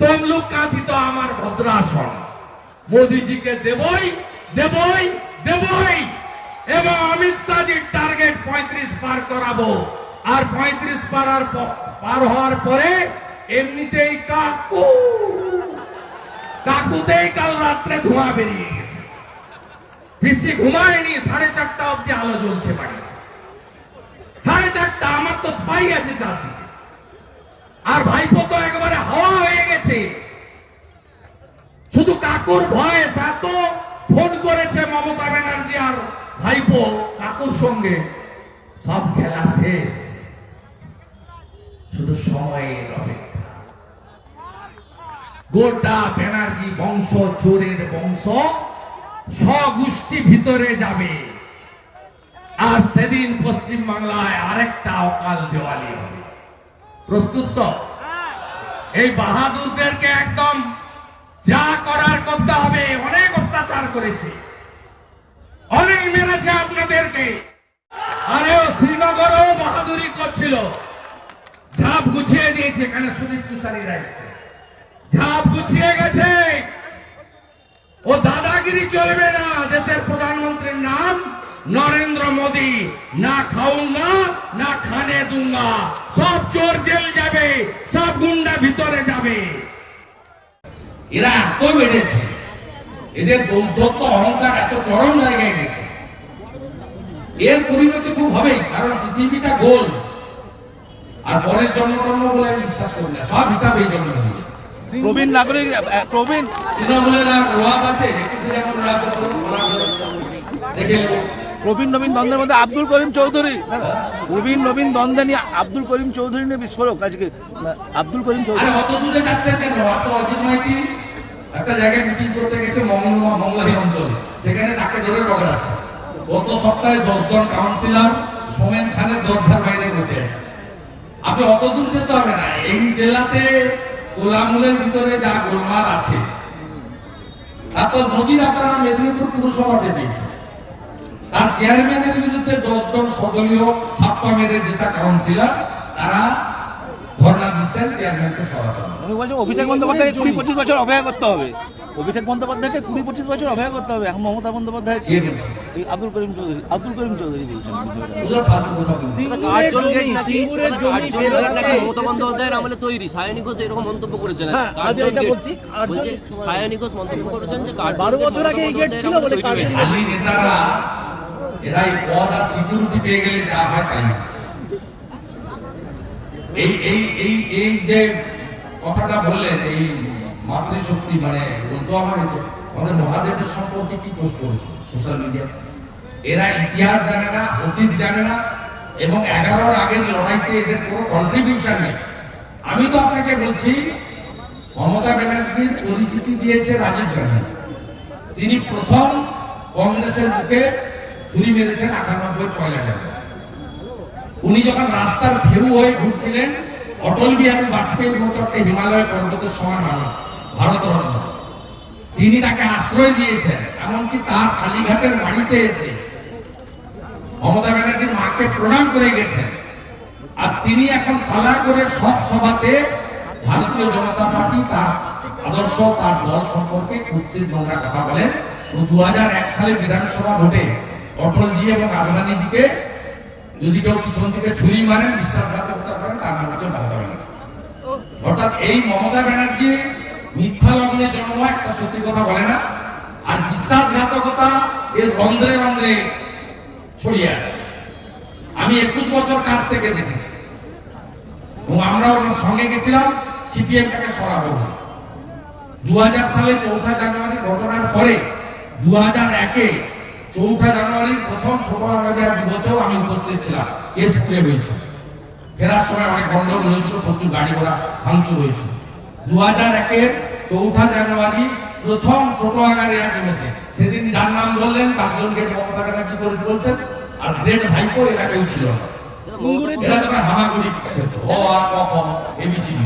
তমলুক কাঁথিত আমার ভদ্রাসন। মোদিজিকে দেবই দেবই দেবই। এবং অমিত শাহজির টার্গেট পঁয়ত্রিশ পার করাবো। আর পঁয়ত্রিশ পার পার হওয়ার পরে এমনিতেই কাকু। কাকুতেই কাল রাত্রে ধোঁয়া বেরিয়ে গেছে। পিসি ঘুমায়নি, সাড়ে চারটা অব্দি আলো জ্বলছে বাড়ি সাড়ে চারটা, আমার তো স্পাই আছে চারদিকে আর ভাইপো তো একেবারে হাওয়া হয়ে গেছে শুধু কাকুর ভয়েস এত, ফোন করেছে মমতা ব্যানার্জি আর ভাইপো, কাকুর সঙ্গে। সব খেলা শেষ। শুধু সময়ের অপেক্ষা। গোটা ব্যানার্জি বংশ, চোরের বংশ স্বগোষ্ঠী ভিতরে যাবে। আর সেদিন পশ্চিম বাংলায় আরেকটা অকাল দেওয়ালি হবে। প্রস্তুত তো? এই বাহাদুরদেরকে একদম যা করার করতে হবে, অনেক অত্যাচার করেছে। অনেক মেরেছে আপনাদেরকে। আরে ও বাহাদুরি করছিল। ঝাপ গুছিয়ে দিয়েছে, এখানে সুদীপ তুষারীরা এসছে। ঝাপ গুছিয়ে গেছে। ও দাদাগিরি চলবে না, দেশের প্রধানমন্ত্রীর নাম নরেন্দ্র মোদী। না খাউঙ্গা না খানে দুঙ্গা সব চোর জেল যাবে, সব গুন্ডা ভিতরে যাবে। এরা এত বেড়েছে। এদের দৌদ্ধত্ব অহংকার এত চরম জায়গায় গেছে। এর পরিণতি খুব হবেই কারণ পৃথিবীটা গোল। আর পরের জন্ম টন্ম বলে আমি বিশ্বাস করি না সব হিসাব এই হয়ে প্রবীণ নাগরিক প্রবীণ তৃণমূলের প্রভাব আছে দেখে প্রবীণ নবীন দ্বন্দ্বের মধ্যে আব্দুল করিম চৌধুরী। না, প্রবীণ নবীন দ্বন্দ্বে নিয়ে আব্দুল করিম চৌধুরী নিয়ে বিস্ফোরক। আজকে আব্দুল করিম চৌধুরী অত দূরে যাচ্ছেন কেন? একটা জায়গায় মিটিং করতে গেছে মঙ্গলমা মঙ্গলাহী অঞ্চলে। সেখানে তাকে ধরে রগড়াচ্ছে গত সপ্তাহে দশজন কাউন্সিলর সোমেন খানের দরজার বাইরে বসে আছে। আপনি অত দূর যেতে হবে না। এই জেলাতে তোলামূলের ভিতরে যা গোলমাল আছে, তারপর নজির আপনারা মেদিনীপুর পুরসভাতে পেয়েছেন তার চেয়ারম্যানের বিরুদ্ধে দশজন সদলীয় ছাপ্পা মেরে জেতা কাউন্সিলর তারা ধর্ণা দিচ্ছেন চেয়ারম্যানকে সরাতে উনি বলছেন অভিষেক বন্দ্যোপাধ্যায়কে কুড়ি পঁচিশ বছর অপেক্ষা করতে হবে। অভিষেক বন্দ্যোপাধ্যায়কে কুড়ি পঁচিশ বছর অপেক্ষা করতে হবে। এখন মমতা বন্দ্যোপাধ্যায় এই আব্দুল করিম চৌধুরী আব্দুল করিম চৌধুরী বলছেন। মমতা বন্দ্যোপাধ্যায়ের আমলে তৈরি। সায়নী ঘোষ এরকম মন্তব্য করেছেন। হ্যাঁ, আমি কার্জন এটা গেট। বলছি, কার্জন- বলছে সায়নী ঘোষ মন্তব্য করেছেন যে বারো বছর আগে এই গেট ছিল বলে নেতারা এরা এই পদ আর সিকিউরিটি পেয়ে গেলে যা হয় তাই হচ্ছে। এই এই এই এই যে কথাটা বললেন এই মাতৃশক্তি মানে আমার হচ্ছে, আমাদের মহাদেবের সম্পর্কে কি পোস্ট করেছে সোশ্যাল মিডিয়া এরা ইতিহাস জানে না অতীত জানে না এবং এগারোর আগের লড়াইতে এদের কোনো কন্ট্রিবিউশন নেই। আমি তো আপনাকে বলছি মমতা ব্যানার্জির পরিচিতি দিয়েছে রাজীব গান্ধী। তিনি প্রথম কংগ্রেসের বুকে ছুরি মেরেছেন আটানব্বই পয়লা জানুয়ারি। উনি যখন রাস্তার ঢেউ হয়ে ঘুরছিলেন, অটল বিহারী বাজপেয়ীর মতো একটা হিমালয় পর্বতের সমান মানুষ ভারতরত্ন তিনি তাকে আশ্রয় দিয়েছেন, এমনকি তার কালীঘাটের বাড়িতে এসে। মমতা ব্যানার্জির মাকে প্রণাম করে গেছেন। আর তিনি এখন পালা করে সব সভাতে ভারতীয় জনতা পার্টি তার আদর্শ, তার দল সম্পর্কে কুৎসিত নোংরা কথা বলেন। দু হাজার এক সালে বিধানসভা ভোটে অটলজি এবং আদবানীজিকে যদি কেউ পিছন থেকে ছুরি মারেন বিশ্বাসঘাতকতা করেন তার নাম হচ্ছে মমতা ব্যানার্জি অর্থাৎ এই মমতা ব্যানার্জি মিথ্যা লগ্নে জন্ম একটা সত্যি কথা বলে না। আর বিশ্বাসঘাতকতা এর রন্ধ্রে রন্ধ্রে ছড়িয়ে আছে। আমি একুশ বছর কাছ থেকে দেখেছি। এবং আমরা ওনার সঙ্গে গেছিলাম সিপিএম টাকে সরাবো না দু সালে চৌঠা জানুয়ারি ঘটনার পরে দু হাজার একে চৌঠা জানুয়ারির প্রথম বাংলা দিবসেও আমি উপস্থিত ছিলাম। কেশপুরে হয়েছিল ফেরার সময় অনেক গন্ডগোল হয়েছিল প্রচুর গাড়ি ঘোড়া ভাঙচুর হয়েছিল। দু হাজার একের চৌঠা জানুয়ারি প্রথম ছোট আগারিয়া দিবসে। সেদিন যার নাম বললেন তার জনকে মমতা ব্যানার্জি করে বলছেন? আর গ্রেট ভাইপো এরা কেউ ছিল হামাগুড়ি। ও আ ক খ এবিসিডি